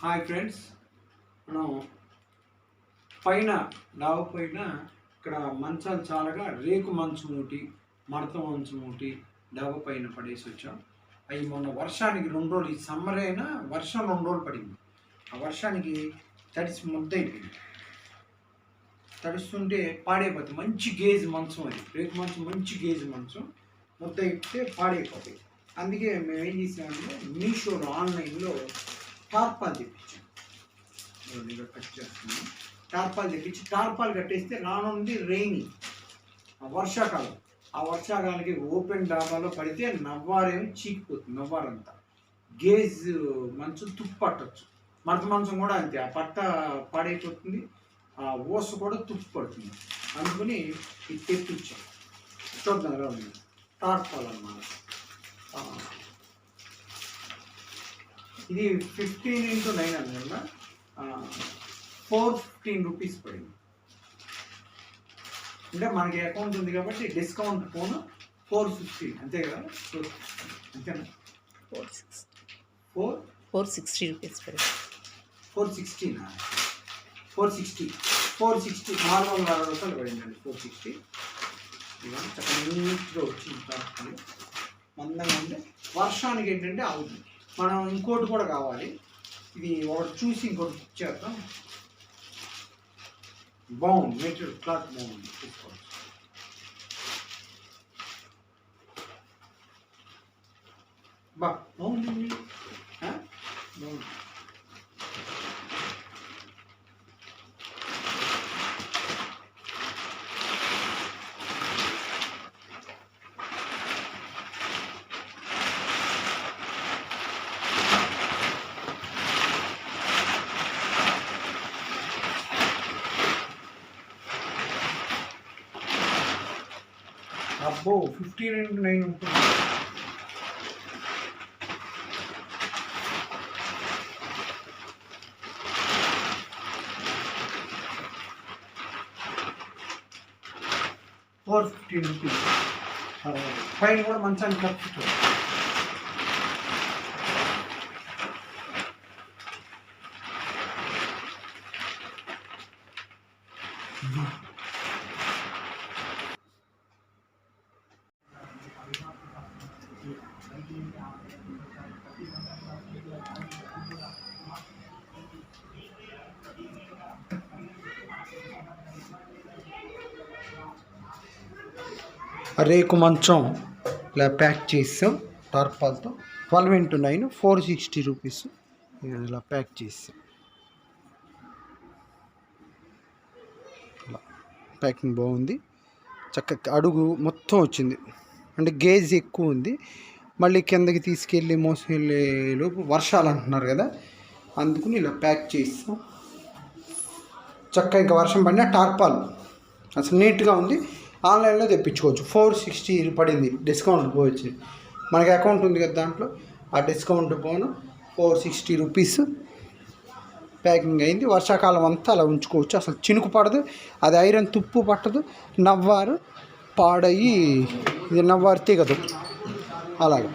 Hi friends. మనం పైన లావు పైన ఇక్కడ మంచాలు చాలగా రేకు మంచం ఒకటి మడత మంచం ఒకటి డాబా పైన పడేసి వచ్చాం. అవి మొన్న వర్షానికి రెండు రోజులు ఈ సమ్మర్ అయినా వర్షం రెండు రోజులు పడింది. ఆ వర్షానికి తడిసి ముద్దయిపోయింది తడుస్తుంటే పాడైపోతుంది మంచి గేజ్ మంచం అది. రేకు మంచం మంచి గేజ్ మంచం. ముద్ద ఇస్తే పాడైపోతాయి. అందుకే మేము ఏం చేసామంటే మీషోలో ఆన్లైన్లో టార్పాల్ తెప్పించాం. ఇదిగోండి కట్ చేస్తున్నాం టార్పాల్ తెప్పించి టార్పాల్ కట్టేస్తే రానుంది రెయిని ఆ వర్షాకాలం. ఆ వర్షాకాలానికి ఓపెన్ డాబాలో పడితే నవ్వారేమో చీకిపోతుంది నవ్వారంతా. గేజ్ మంచు తుప్పు పట్టచ్చు మంచం కూడా అంతే. ఆ పట్ట పాడైపోతుంది. ఆ ఓస కూడా తుప్పు పడుతుంది అందుకని ఇది తెప్పించాం. చూద్దాం ఎలా ఉంది. టార్పాల్ అన్నమాట. ఇది fifteen into nine hundred four fifteen rupees పడింది. అంటే మనకి అకౌంట్ ఉంది కాబట్టి డిస్కౌంట్ పోను ఫోర్ ఫిఫ్టీన్ అంతే కదా? అంతేనా? Four six four four sixty rupees పడింది. ఫోర్ సిక్స్టీనా ఫోర్ సిక్స్టీ ఫోర్ సిక్స్టీ నాలుగు వందల అరవై రూపాయలు పడిందండి ఫోర్ సిక్స్టీ ఇవన్నీ చక్కగా నీట్గా వచ్చింది. మందంగా ఉంటే వర్షానికి ఏంటంటే అవుతుంది మనం ఇంకోటి కూడా కావాలి. ఇది ఒకటి చూసి ఇంకోటి చేద్దాం. బాగుంది మెటీరియల్ క్లాత్ బాగుంది చూసుకోవచ్చు బా బాగుంది బాగుంది అబ్బో ఫిఫ్టీన్ ఇంటూ నైన్ ఉంటుంది. ఫోర్ ఫిఫ్టీన్ రూపీస్ పైన కూడా మంచానికి ఖర్చు. రేకు మంచం ఇలా ప్యాక్ చేసాం టార్పాల్తో. Twelve into nine four sixty rupees. ఇలా ప్యాక్ చేసాం. ఇలా ప్యాకింగ్ బాగుంది. చక్కగా అడుగు మొత్తం వచ్చింది. అంటే గేజ్ ఎక్కువ ఉంది. మళ్ళీ కిందకి తీసుకెళ్ళి మోసుకెళ్ళే లోపు వర్షాలు అంటున్నారు కదా అందుకుని ఇలా ప్యాక్ చేస్తాం చక్కగా ఇంకా వర్షం పడిన టార్పాల్. అసలు నీట్గా ఉంది. ఆన్లైన్లో తెప్పించుకోవచ్చు. ఫోర్ సిక్స్టీ పడింది. డిస్కౌంట్ పోవచ్చు మనకి అకౌంట్ ఉంది కదా దాంట్లో. ఆ డిస్కౌంట్ పోను. ఫోర్ సిక్స్టీ రూపీస్ ప్యాకింగ్ అయింది. వర్షాకాలం అంతా అలా ఉంచుకోవచ్చు. అసలు చినుకు పడదు. అది ఐరన్ తుప్పు పట్టదు. నవ్వారు పాడయి ఇది నవ్వారు తీగదు. అలాగే.